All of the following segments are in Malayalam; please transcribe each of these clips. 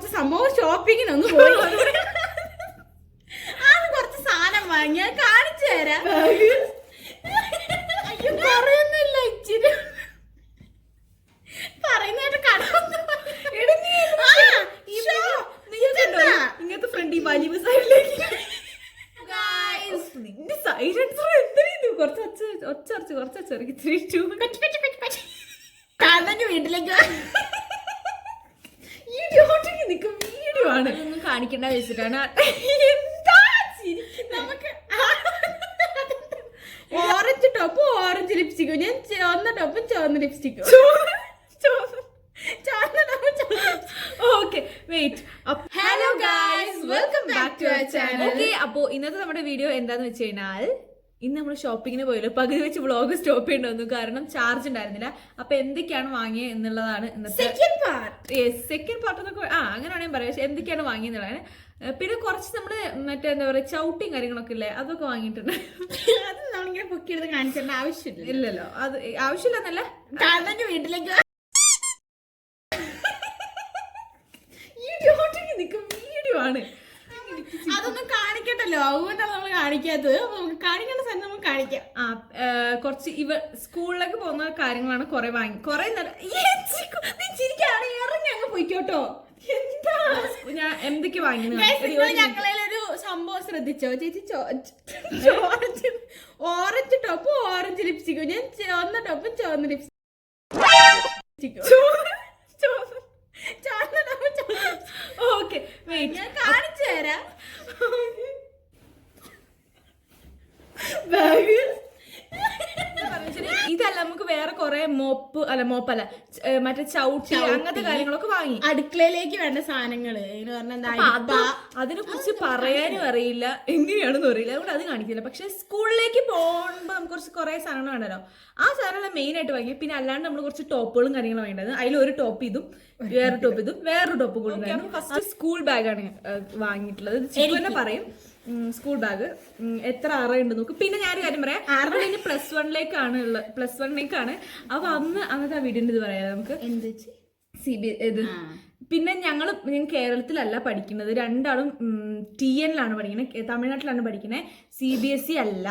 കുറച്ച് സംഭവം ഷോപ്പിങ്ങിന് ഒന്ന് പോയി. അത് കുറച്ച് സാധനം വാങ്ങിയ കാണിച്ചു തരാം. അയ്യോ പറയുന്നില്ല ഇച്ചിരി. പറയുന്നതായിട്ട് കടന്നു ഇങ്ങനത്തെ ഫ്രണ്ട് ഈ വലിവ് സൈഡിലേക്ക് നിന്റെ സൈലൻസർ എന്തിനു കുറച്ച് ഒച്ച ഒച്ച അറച്ച് കുറച്ച് ചെറുക്കി തിരിച്ചു വീട്ടിലേക്ക് ഇടിയോട്ടിക്ക് നിൽക്കും അതൊന്നും കാണിക്കണ്ട വെച്ചിട്ടാണ്? നമുക്ക് ഓറഞ്ച് ടോപ്പ് ഓറഞ്ച് ലിപ്സ്റ്റിക്കും ഞാൻ ചുവന്ന ടോപ്പും ചുവന്ന ലിപ്സ്റ്റിക്കും hello guys welcome back to okay wait hello guys, welcome back to our channel okay അപ്പോൾ ഇന്നത്തെ നമ്മുടെ വീഡിയോ എന്താന്ന് വെച്ച് കഴിഞ്ഞാൽ ഇന്ന് നമ്മൾ ഷോപ്പിങ്ങിന് പോയല്ലോ. പകുതി വെച്ച് ബ്ലോഗ് സ്റ്റോപ്പ് ചെയ്യേണ്ടി വന്നു. കാരണം ചാർജ് ഉണ്ടായിരുന്നില്ല. അപ്പൊ എന്തൊക്കെയാണ് വാങ്ങിയത് എന്നുള്ളതാണ് സെക്കൻഡ് പാർട്ട് സെക്കൻഡ് പാർട്ട് എന്നൊക്കെ ആ അങ്ങനെ വേണമെങ്കിൽ പറയാം. പക്ഷെ എന്തൊക്കെയാണ് വാങ്ങിയെന്നുള്ളതാണ് പിന്നെ കുറച്ച് നമ്മൾ മറ്റേ എന്താ പറയാ ചവിട്ടിയും കാര്യങ്ങളൊക്കെ ഇല്ലേ? അതൊക്കെ വാങ്ങിയിട്ടുണ്ട്. അത് നമ്മളിങ്ങനെ പൊക്കിയെടുത്ത് കാണിച്ചേണ്ട ആവശ്യമില്ല. ഇല്ലല്ലോ. അത് ആവശ്യമില്ലെന്നല്ല. കാരണം വീട്ടിലേക്ക് നിൽക്കും. വീഡിയോ ആണ്. അതുകൊണ്ടാണ് നമ്മൾ കാണിക്കാത്തത്. നമുക്ക് കാണിക്കേണ്ട സ്ഥലം നമുക്ക് കാണിക്കാം. ആ കുറച്ച് ഇവ സ്കൂളിലേക്ക് പോകുന്ന കാര്യങ്ങളാണ് കുറെ വാങ്ങി. കുറെ ചിരിക്കാണ് ഇറങ്ങി അങ്ങ് പോയിക്കോട്ടോ. എന്താ? ഞാൻ എന്തൊക്കെ വാങ്ങി നിങ്ങൾ ഞങ്ങളൊരു സംഭവം ശ്രദ്ധിച്ചോ? ചേച്ചി ഓറഞ്ച് ഓറഞ്ച് ടോപ്പ് ഓറഞ്ച് ലിപ്സ്റ്റിക്കും. ഞാൻ ചുവന്ന ടോപ്പും ചുവന്ന ലിപ്സ്റ്റിക്കും. ചുവന്ന ടോപ്പും ചുവന്ന ഓക്കെ ഞാൻ കാണിച്ചു തരാം. ബാഗ് ഇതല്ല നമുക്ക് വേറെ കുറെ മോപ്പ് അല്ല മോപ്പല്ല മറ്റേ ചവിട്ടി അങ്ങനത്തെ കാര്യങ്ങളൊക്കെ വാങ്ങി. അടുക്കളയിലേക്ക് വേണ്ട സാധനങ്ങൾ. അതിനെ കുറിച്ച് പറയാനും അറിയില്ല. എങ്ങനെയാണെന്ന് അറിയില്ല. അതുകൊണ്ട് അത് കാണിക്കില്ല. പക്ഷെ സ്കൂളിലേക്ക് പോകുമ്പോൾ നമുക്ക് കുറച്ച് കുറെ സാധനങ്ങൾ വേണ്ടല്ലോ. ആ സാധനങ്ങൾ മെയിൻ ആയിട്ട് വാങ്ങി. പിന്നെ അല്ലാണ്ട് നമ്മൾ കുറച്ച് ടോപ്പുകളും കാര്യങ്ങളും വേണ്ടത് അതിൽ ഒരു ടോപ്പ് ഇതും വേറെ ടോപ്പ് ഇതും വേറൊരു ടോപ്പ് കൂടി ഫസ്റ്റ് സ്കൂൾ ബാഗാണ് വാങ്ങിയിട്ടുള്ളത്. പറയും. സ്കൂൾ ബാഗ് എത്ര അറയുണ്ട് നോക്ക്. പിന്നെ ഞാനൊരു കാര്യം പറയാം. ആറ്. കഴിഞ്ഞ് പ്ലസ് വണ്ണിലേക്കാണ് ഉള്ളത് പ്ലസ് വണ്ണിലേക്കാണ് അപ്പൊ അന്ന് അന്നത്തെ ആ വീടിന്റെ ഇത് പറയാം നമുക്ക്. എന്ത് സി ബി ഇത്. പിന്നെ ഞങ്ങൾ ഞാൻ കേരളത്തിലല്ല പഠിക്കുന്നത്. രണ്ടാളും ടി എന്നിലാണ് പഠിക്കുന്നത് തമിഴ്നാട്ടിലാണ് പഠിക്കുന്നത് സി ബി എസ് ഇ അല്ല.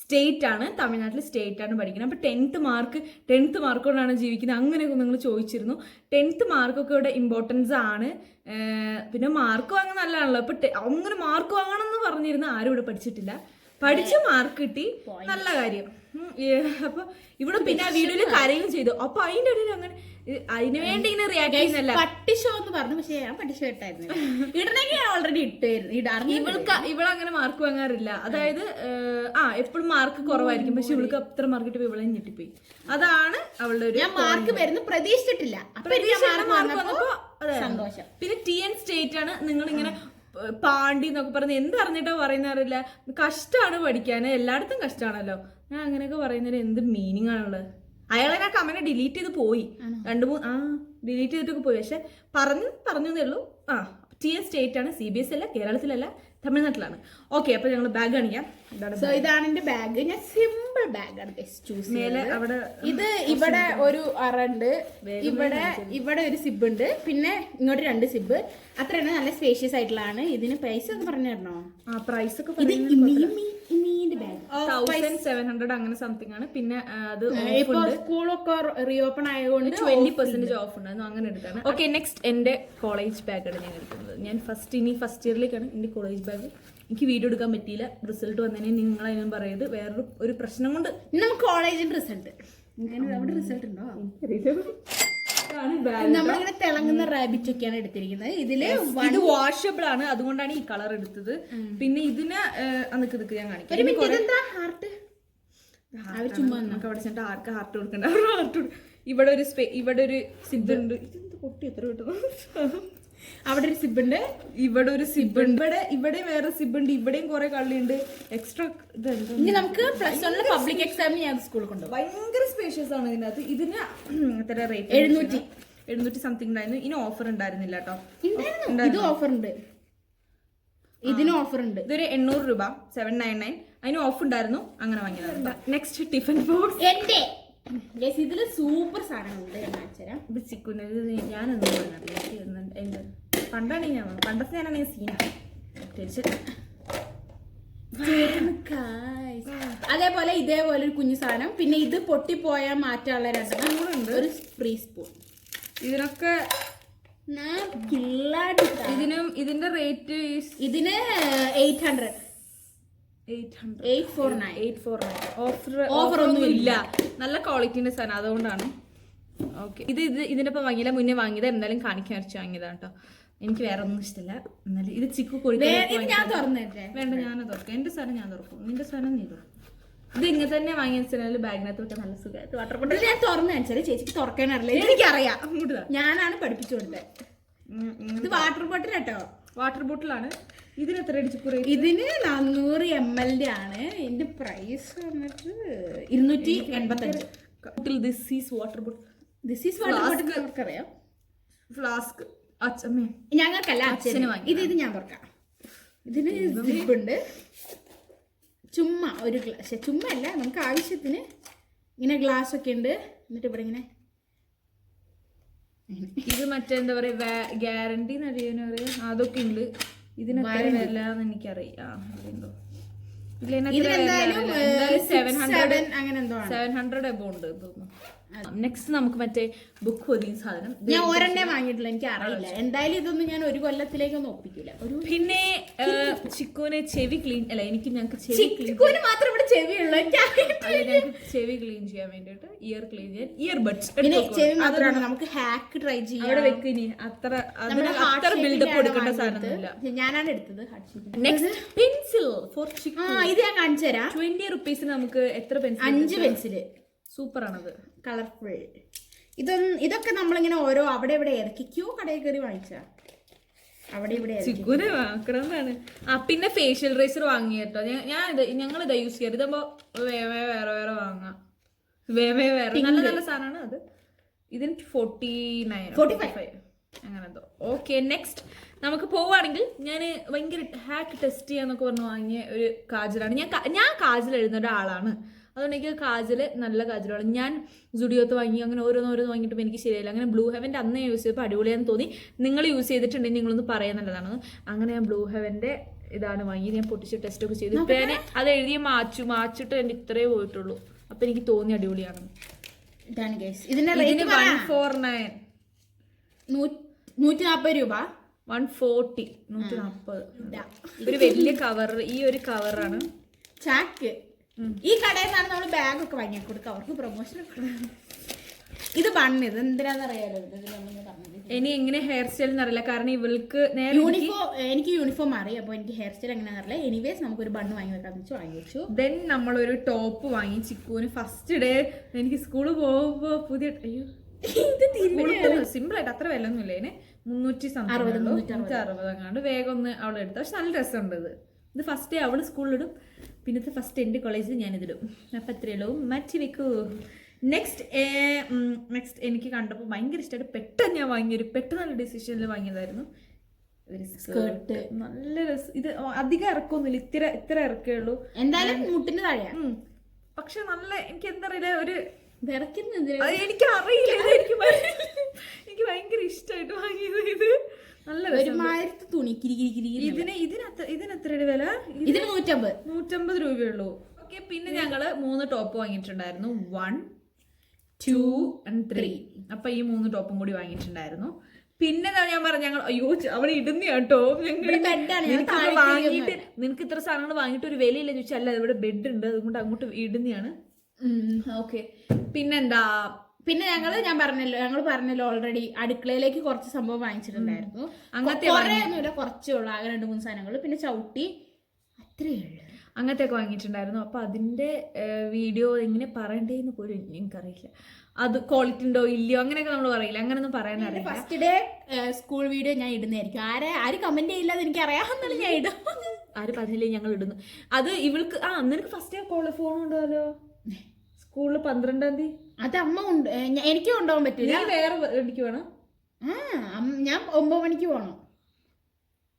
സ്റ്റേറ്റ് ആണ് തമിഴ്നാട്ടിൽ സ്റ്റേറ്റ് ആണ് പഠിക്കുന്നത്. അപ്പോൾ ടെൻത്ത് മാർക്ക് ടെൻത്ത് മാർക്കോടാണ് ജീവിക്കുന്നത്. അങ്ങനെയൊക്കെ നിങ്ങൾ ചോദിച്ചിരുന്നു. ടെൻത്ത് മാർക്കൊക്കെ ഇവിടെ ഇമ്പോർട്ടൻസ് ആണ്. പിന്നെ മാർക്ക് വാങ്ങുന്ന നല്ലതാണല്ലോ. അപ്പോൾ അങ്ങനെ മാർക്ക് വാങ്ങണം എന്ന് പറഞ്ഞിരുന്ന ആരും ഇവിടെ പഠിച്ചിട്ടില്ല. പഠിച്ച് മാർക്ക് കിട്ടി. നല്ല കാര്യം. അപ്പൊ ഇവിടെ പിന്നെ ആ വീഡിയോയിൽ കരയും ചെയ്തു. അപ്പൊ അതിന്റെ ഇടയിൽ അങ്ങനെ അതിന് വേണ്ടി ഇങ്ങനെ റിയാക്ട് ചെയ്യുന്നല്ല പട്ടിഷോ എന്ന് പറഞ്ഞു പക്ഷേ ഞാൻ പട്ടിഷോ ഇട്ടായിരുന്നു. ഇടണമെങ്കിൽ ഞാൻ ഓൾറെഡി ഇട്ടായിരുന്നു ഇടാറുണ്ട്. ഇവൾക്ക് ഇവളങ്ങനെ മാർക്ക് വാങ്ങാറില്ല. അതായത് ആ എപ്പോഴും മാർക്ക് കുറവായിരിക്കും. പക്ഷെ ഇവൾക്ക് അത്ര മാർക്ക് കിട്ടിയപ്പോ ഇവളെ ഞെട്ടിപ്പോയി. അതാണ് അവളുടെ ഒരു ഞാൻ മാർക്ക് വരുന്നു. പ്രതീക്ഷിച്ചിട്ടില്ല. എനിക്ക് മാർക്ക് വന്നപ്പോ സന്തോഷം. പിന്നെ ടി എൻ സ്റ്റേറ്റ് ആണ്. നിങ്ങൾ ഇങ്ങനെ പാണ്ടി എന്നൊക്കെ പറഞ്ഞ് എന്തറിഞ്ഞിട്ടോ പറയുന്നറിയില്ല കഷ്ടമാണ് പഠിക്കാൻ എല്ലായിടത്തും കഷ്ടമാണല്ലോ ഞാൻ അങ്ങനെയൊക്കെ പറയുന്നതിന് എന്ത് മീനിങ് ആണുള്ളത് അയാളെ ഞാൻ കമന്റ് ഡിലീറ്റ് ചെയ്ത് പോയി. രണ്ട് മൂന്ന് ആ ഡിലീറ്റ് ചെയ്തിട്ടൊക്കെ പോയി. പക്ഷെ പറഞ്ഞു പറഞ്ഞു എന്നേ ഉള്ളൂ. ആ ടി എസ് സ്റ്റേറ്റ് ആണ്. സി ബി എസ് അല്ല കേരളത്തിലല്ല. തമിഴ്നാട്ടിലാണ്. ഓക്കെ അപ്പൊ ഞങ്ങൾ ബാഗ് കാണിക്കാം. സോ ഇതാണ് എന്റെ ബാഗ് ഞാൻ സിമ്പിൾ ബാഗാണ് ചൂസ് മേലെ അവിടെ ഇത് ഇവിടെ ഒരു അറ ഉണ്ട്. ഇവിടെ ഇവിടെ ഒരു സിബ് ഉണ്ട്. പിന്നെ ഇങ്ങോട്ട് രണ്ട് സിബ് അത്രയാണ് നല്ല സ്പേഷ്യസ് ആയിട്ടുള്ളതാണ്. ഇതിന് പ്രൈസ് ഒക്കെ പറഞ്ഞു തരണോ? ആ പ്രൈസ് ഒക്കെ ഇത് ഇമി ഇമി ഇമീന്റെ ബാഗ് തൗസൻഡ് സെവൻ ഹൺഡ്രഡ് അങ്ങനെ സംതിങ് ആണ്. പിന്നെ അത് ഇപ്പൊ സ്കൂളൊക്കെ റീഓപ്പൺ ആയതുകൊണ്ട് ട്വന്റി പെർസെന്റേജ് ഓഫ് ഉണ്ടായിരുന്നു അങ്ങനെ എടുത്താണ്. ഓക്കെ നെക്സ്റ്റ് എന്റെ കോളേജ് ബാഗാണ് ഞാൻ എടുക്കുന്നത്. ഞാൻ ഫസ്റ്റ് ഇനി ഫസ്റ്റ് ഇയറിലേക്കാണ് എന്റെ കോളേജ് ബാഗ് എനിക്ക് വീഡിയോ എടുക്കാൻ പറ്റിയില്ല. റിസൾട്ട് വന്നതിന് നിങ്ങൾ അതിനും പറയുന്നത് വേറൊരു ഒരു പ്രശ്നം കൊണ്ട്. നമുക്ക് കോളേജിന്റെ റിസൾട്ട് അവിടെ റിസൾട്ട് ഉണ്ടോ? നമ്മളിങ്ങനെ തിളങ്ങുന്ന റാബിറ്റ് ഒക്കെയാണ് എടുത്തിരിക്കുന്നത്. ഇതിൽ ഇത് വാഷബിൾ ആണ്. അതുകൊണ്ടാണ് ഈ കളർ എടുത്തത്. പിന്നെ ഇതിന് അതൊക്കെ ഇതൊക്കെ ഞാൻ കാണിക്കാം. ഹാർട്ട് അവർ ചുമ്മാ നമുക്ക് അവിടെ ചെന്നിട്ട് ആർക്ക് ഹാർട്ട് കൊടുക്കണ്ട? ഹാർട്ട് ഇവിടെ ഒരു സ്പേ ഇവിടെ ഒരു സിദ്ധുണ്ട് ഉണ്ട് ഇതെന്ത് പൊട്ടി എത്ര കിട്ടുന്നു അവിടെ ഒരു സിബ് ഉണ്ട് ഇവിടെ ഒരു സിബ് ഉണ്ട് ഇവിടെ ഇവിടെ വേറെ സിബ് ഉണ്ട് ഇവിടെയും കുറെ കള്ളിയുണ്ട്. എക്സ്ട്രാ ഇതെന്താ? ഇനി നമുക്ക് പ്ലസ് വണ്ണിലെ പബ്ലിക് എക്സാമിന് ഞാൻ സ്കൂളിൽ കൊണ്ടുപോകും. ഭയങ്കര സ്പേഷ്യസ് ആണ് ഇതിനകത്ത്. ഇതിന് എത്ര റേറ്റ് എഴുന്നൂറ്റി. എഴുന്നൂറ്റി സംതിങ് ഉണ്ടായിരുന്നു ഇനി ഓഫർ ഉണ്ടായിരുന്നില്ല കേട്ടോ. ഇത് ഓഫർ ഉണ്ട്. ഇതിന് ഓഫർ ഉണ്ട്. ഇതൊരു എണ്ണൂറ് രൂപ സെവൻ നയൻ നയൻ അതിന് ഓഫ് ഉണ്ടായിരുന്നു അങ്ങനെ വാങ്ങിയതാണ്. നെക്സ്റ്റ് ടിഫിൻ ബോക്സ് എന്റെ Guys, ഇതിൽ സൂപ്പർ സാധനങ്ങളുണ്ട് ഞാൻ കാണിച്ചുതരാം ഇത് ചിക്കുന് ഇത് ഞാനൊന്നും പറഞ്ഞില്ല എന്ത് പണ്ടാണെങ്കിൽ ഞാൻ പണ്ടത്തെ ഞാനാണെങ്കിൽ സീനാണ് തിരിച്ച്. അതേപോലെ ഇതേപോലെ ഒരു കുഞ്ഞു സാധനം. പിന്നെ ഇത് പൊട്ടിപ്പോയാൽ മാറ്റാനുള്ള രണ്ടെണ്ണം ഒരു ഫ്രീ സ്പൂൺ ഇതിനൊക്കെ ഇതിനും ഇതിന്റെ റേറ്റ് ഇതിന് eight hundred eight hundred eight four nine eight four offer ഒന്നും ഇല്ല. നല്ല ക്വാളിറ്റിന്റെ സാധനം അതുകൊണ്ടാണ്. ഓക്കെ ഇത് ഇത് ഇതിനിപ്പോ വാങ്ങിയില്ല. മുന്നേ വാങ്ങിയത്. എന്തായാലും കാണിക്കാൻ വെച്ച് വാങ്ങിയതാണ് കേട്ടോ എനിക്ക് വേറെ ഒന്നും ഇഷ്ടമില്ല എന്നാലും ഇത് ചിക്കു ഇത് ഞാൻ തുറന്നിട്ടേ വേണ്ട ഞാനത് തുറക്കാം. എന്റെ സാധനം ഞാൻ തുറക്കും. നിന്റെ സാധനം നീ തുറക്കും. ഇത് ഇങ്ങനെ തന്നെ വാങ്ങിയ വെച്ചാൽ ബാഗിനകത്ത് വെക്കാൻ നല്ല സുഖമായിട്ട് വാട്ടർ ബോട്ടിൽ ഞാൻ തുറന്നു വെച്ചാൽ ചേച്ചിക്ക് തുറക്കാൻ അറിയില്ല. എനിക്കറിയാം. ഞാനാണ് പഠിപ്പിച്ചു കൊടുത്തത്. ഇത് വാട്ടർ ബോട്ടിൽ കേട്ടോ വാട്ടർ ബോട്ടിലാണ് ഇതിന് എത്ര അടിച്ചു റേറ്റ് ഇതിന് നാനൂറ് എം എല്ലിന്റെ ആണ്. ഇതിന്റെ പ്രൈസ് വന്നിട്ട് ഇരുന്നൂറ്റി എൺപത്തഞ്ച്. അഞ്ച് this is water bottle this is water bottle നമുക്കറിയാം ഫ്ലാസ്ക് അച്ഛമ്മേ. ഞങ്ങൾക്കല്ല അച്ഛന്. വാങ്ങി. ഇത് ഇത് ഞാൻ തുറക്കാം ഇതിന് ഉണ്ട്. ചുമ്മാ ഒരു ഗ്ലാസ് ചുമ്മാ അല്ല നമുക്ക് ആവശ്യത്തിന് ഇങ്ങനെ ഗ്ലാസ് ഒക്കെ ഉണ്ട്. എന്നിട്ട് ഇവിടെ ഇങ്ങനെ ഇത് മറ്റേ എന്താ പറയാ ഗ്യാരണ്ടി അറിയാൻ അറിയാം അതൊക്കെ ഉണ്ട്. ഇതിന് എനിക്കറിയാം. ഇല്ല ഇതിനെന്തായാലും സെവൻ ഹൺഡ്രഡ് അങ്ങനെ എന്തോ സെവൻ ഹൺഡ്രഡ് എബോ ഉണ്ട് തോന്നുന്നു. നെക്സ്റ്റ് നമുക്ക് മറ്റേ ബുക്ക് പൊതിയും സാധനം. ഞാൻ ഒരെണ്ണേ വാങ്ങിയിട്ടില്ല എനിക്ക് അറിയില്ല. എന്തായാലും ഇതൊന്നും ഞാൻ ഒരു കൊല്ലത്തിലേക്കൊന്നും ഒപ്പിക്കില്ല ഒരു പിന്നെ ചിക്കുവിനെ ചെവി ക്ലീൻ അല്ല എനിക്ക് ഞങ്ങൾക്ക് ചെവി ക്ലീൻ മാത്രം ഇവിടെ ചെവി ഉള്ളു ചെവി ക്ലീൻ ചെയ്യാൻ വേണ്ടിട്ട് ഇയർ ക്ലീൻ ചെയ്യാൻ ഇയർ ബഡ്സ് പിന്നെ ചെവി മാത്രമാണ് നമുക്ക് ഹാക്ക് ട്രൈ ചെയ്യാം. അവിടെ വെക്കിനി അത്ര അത്ര ബിൽഡപ്പ് കൊടുക്കേണ്ട. സാധനമൊന്നുമില്ല. ഞാനാണ് എടുത്തത് നെക്സ്റ്റ് പെൻസിൽ ഫോർ ചിക്കു ഇത് ഞാൻ കാണിച്ചു തരാം. ട്വന്റി റുപ്പീസിന് നമുക്ക് എത്ര പെൻസിൽ അഞ്ച് പെൻസിൽ സൂപ്പർ ആണത്. കളർഫുൾ. ഇതൊന്നും ഇതൊക്കെ നമ്മളിങ്ങനെ ഓരോ അവിടെ ഇവിടെ ഏതൊക്കെയോ കടയിൽ കയറി വാങ്ങിച്ച. അവിടെ ഇവിടെ ചിക്കുനെ ആ പിന്നെ ഫേഷ്യൽ റൈസർ വാങ്ങി കേട്ടോ ഞാൻ ഇത് ഞങ്ങൾ ഇതാ യൂസ് ചെയ്യാറ് ഇതാകുമ്പോ വേവേ വേറെ വേറെ വാങ്ങാം. വേവേ വേറെ. നല്ല നല്ല സാധനമാണ് അത്. ഇതിന് ഫോർട്ടി നയൻ ഫോർട്ടി ഫൈവ് അങ്ങനെ എന്തോ ഓക്കെ നെക്സ്റ്റ് നമുക്ക് പോവുകയാണെങ്കിൽ ഞാൻ ഭയങ്കര ഹാക്ക് ടെസ്റ്റ് ചെയ്യാന്നൊക്കെ പറഞ്ഞ് വാങ്ങിയ ഒരു കാജലാണ്. ഞാൻ ഞാൻ കാജൽ എഴുതുന്ന ഒരാളാണ്. അതുകൊണ്ട് എനിക്ക് കാജൽ നല്ല കാജലാണ്. ഞാൻ സുഡിയോത്ത് വാങ്ങി അങ്ങനെ ഓരോന്ന് ഓരോന്ന് വാങ്ങിയിട്ട് എനിക്ക് ശരിയായില്ല. അങ്ങനെ ബ്ലൂ ഹെവന്റെ അന്ന് യൂസ് ചെയ്തപ്പോൾ അടിപൊളിയാന്ന് തോന്നി. നിങ്ങൾ യൂസ് ചെയ്തിട്ടുണ്ടെങ്കിൽ നിങ്ങളൊന്ന് പറയാൻ നല്ലതാണ്. അങ്ങനെ ഞാൻ ബ്ലൂ ഹെവന്റെ ഇതാണ് വാങ്ങി ഞാൻ പൊട്ടിച്ച് ടെസ്റ്റ് ഒക്കെ ചെയ്തു. ഇപ്പം ഞാൻ അത് എഴുതി മാച്ചു മാച്ചിട്ട് എന്റെ ഇത്രേ പോയിട്ടുള്ളൂ. അപ്പം എനിക്ക് തോന്നി അടിപൊളിയാണ്. ഇതാണ് ഗൈസ് ഇതിന് റേറ്റ് വൺ ഫോർ നയൻ നൂറ്റി നാൽപ്പത് രൂപ. വൺ ഫോർട്ടി നൂറ്റി നാൽപ്പത് ഇതാ. ഒരു വലിയ കവർ ഈ ഒരു കവറാണ് ചാക്ക്. ഈ കടയിൽ നിന്നാണ് നമ്മൾ ബാഗ് ഒക്കെ വാങ്ങി കൊടുക്കുക അവർക്ക് പ്രൊമോഷൻ ഇത് ബണ്ണ് ഇത് എന്തിനാന്നറിയാലോ? ഇനി എങ്ങനെ ഹെയർ സ്റ്റൈൽ എന്നറിയില്ല കാരണം ഇവൾക്ക് നേരെ യൂണിഫോം എനിക്ക് യൂണിഫോം മാറി അപ്പോൾ എനിക്ക് ഹെയർ സ്റ്റൈൽ എങ്ങനെയാണെന്ന് അറിയില്ല. എനിവേസ് നമുക്കൊരു ബണ്ണ് വാങ്ങി വെക്കാന്ന് വെച്ച് വാങ്ങി വെച്ചു. ദെൻ നമ്മളൊരു ടോപ്പ് വാങ്ങി ചിക്കുവിന്. ഫസ്റ്റ് ഡേ എനിക്ക് സ്കൂളിൽ പോകുമ്പോ പുതിയ അയ്യോ. സിമ്പിൾ ആയിട്ട് അത്ര വില ഒന്നുമില്ല ഇതിന് മുന്നൂറ്റി സംതിങ് അറുപത് അങ്ങാണ്ട് വേഗം ഒന്ന് അവളെടുത്ത പക്ഷെ നല്ല രസമുണ്ട് ഇത്. ഇത് ഫസ്റ്റ് ഡേ അവൾ സ്കൂളിലിടും പിന്നത്തെ ഫസ്റ്റ് എന്റെ കോളേജിൽ ഞാനിതിടും. അപ്പം എത്രയുള്ളൂ മാറ്റി വെക്കൂ. നെക്സ്റ്റ് നെക്സ്റ്റ് എനിക്ക് കണ്ടപ്പോൾ ഭയങ്കര ഇഷ്ടമായിട്ട് പെട്ടെന്ന് ഞാൻ വാങ്ങിയൊരു പെട്ടെന്നുള്ള ഡിസിഷനിൽ വാങ്ങിയതായിരുന്നു. ഒരു സ്കേർട്ട് നല്ല രസം ഇത് അധികം ഇറക്കൊന്നുമില്ല. ഇത്ര ഇത്ര ഇറക്കേ ഉള്ളൂ. എന്തായാലും മുട്ടിന് താഴെ പക്ഷെ നല്ല എനിക്ക് എന്താ പറയുക ഒരു വിറയ്ക്കുന്നത് എനിക്ക് അറിയില്ല എനിക്ക് എനിക്ക് ഭയങ്കര ഇഷ്ടമായിട്ട് വാങ്ങിയത് ഇത്. നല്ല രസം. ഒരുമാതിരത്തെ തുണി. ഇതിന് ഇതിനത്ര ഇതിന് വില? ഇത് ഇതിന് നൂറ്റമ്പത്. നൂറ്റമ്പത് രൂപയുള്ളൂ. ഓക്കെ പിന്നെ ഞങ്ങൾ മൂന്ന് ടോപ്പ് വാങ്ങിയിട്ടുണ്ടായിരുന്നു. വൺ ടു ആൻഡ് ത്രീ അപ്പൊ ഈ മൂന്ന് ടോപ്പും കൂടി വാങ്ങിയിട്ടുണ്ടായിരുന്നു. പിന്നെ ഞാൻ പറഞ്ഞു ഞങ്ങൾ അയ്യോ അവിടെ ഇടുന്ന കേട്ടോ. നിനക്ക് താഴേക്ക് വാങ്ങിയിട്ട് നിനക്ക് ഇത്ര സാധനങ്ങൾ വാങ്ങിയിട്ട് ഒരു വിലയില്ല. ചോദിച്ചാൽ അല്ല ഇവിടെ ബെഡ് ഉണ്ട്. അതുകൊണ്ട് അങ്ങോട്ട് ഇടുന്നതാണ്. ഓക്കെ പിന്നെന്താ പിന്നെ ഞങ്ങൾ ഞാൻ പറഞ്ഞല്ലോ ഞങ്ങൾ പറഞ്ഞല്ലോ ഓൾറെഡി അടുക്കളയിലേക്ക് കുറച്ച് സംഭവം വാങ്ങിച്ചിട്ടുണ്ടായിരുന്നു. അങ്ങനത്തെ കുറെ ഒന്നുമില്ല കുറച്ചേ ഉള്ളൂ ആകെ രണ്ട് മൂന്ന് സാധനങ്ങൾ പിന്നെ ചവിട്ടി അത്രയേ ഉള്ളൂ. അങ്ങനത്തെ ഒക്കെ വാങ്ങിയിട്ടുണ്ടായിരുന്നു. അപ്പൊ അതിന്റെ വീഡിയോ എങ്ങനെ പറയണ്ടേന്ന് പോലും എനിക്കറിയില്ല. അത് ക്വാളിറ്റി ഉണ്ടോ ഇല്ലയോ അങ്ങനെയൊക്കെ നമ്മൾ പറയില്ല? അങ്ങനൊന്നും പറയാൻ അറിയില്ല. ഫസ്റ്റ് ഡേ സ്കൂൾ വീഡിയോ ഞാൻ ഇടുന്നതായിരിക്കും. ആരെ ആര് കമന്റ് ചെയ്യില്ല അത് എനിക്ക് അറിയാമെന്നാലും ഞാൻ ഇടും. ആര് പറഞ്ഞില്ലേ ഞങ്ങൾ ഇടുന്നു. അത് ഇവൾക്ക് ആ നിനക്ക് ഫസ്റ്റ് കോൾ ഫോൺ ഉണ്ടല്ലോ സ്കൂളിൽ പന്ത്രണ്ടാം തീയതി? അത് അമ്മ ഉണ്ട് എനിക്ക് കൊണ്ടുപോകാൻ പറ്റില്ല നീ വേറെ വണ്ടിക്ക് വേണം? ആ ഞാൻ ഒമ്പത് മണിക്ക് പോകണം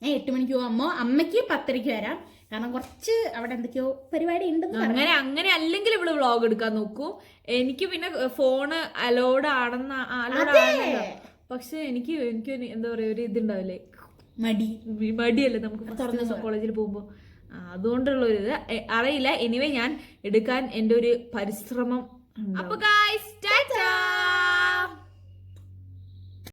ഞാൻ എട്ട് മണിക്ക് പോകും അമ്മ അമ്മയ്ക്ക് പത്തരയ്ക്ക് വരാം. കാരണം കുറച്ച് അവിടെ എന്തൊക്കെയോ പരിപാടി ഉണ്ടെന്ന് പറഞ്ഞു അങ്ങനെ അങ്ങനെ അല്ലെങ്കിൽ ഇവൾ വ്ളോഗ് എടുക്കാൻ നോക്കൂ. എനിക്ക് പിന്നെ ഫോണ് അലോഡ് ആണെന്ന് അലോഡ് പക്ഷെ എനിക്ക് എനിക്ക് എന്താ പറയാ ഒരു ഇതുണ്ടാവില്ലേ? മടി. മടിയല്ലേ നമുക്ക് കോളേജിൽ പോകുമ്പോൾ അതുകൊണ്ടുള്ളൊരിത് അറിയില്ല. എനിവേ ഞാൻ എടുക്കാൻ എന്റെ ഒരു പരിശ്രമം അപ്പൊ ഗായ്സ് ടാറ്റാ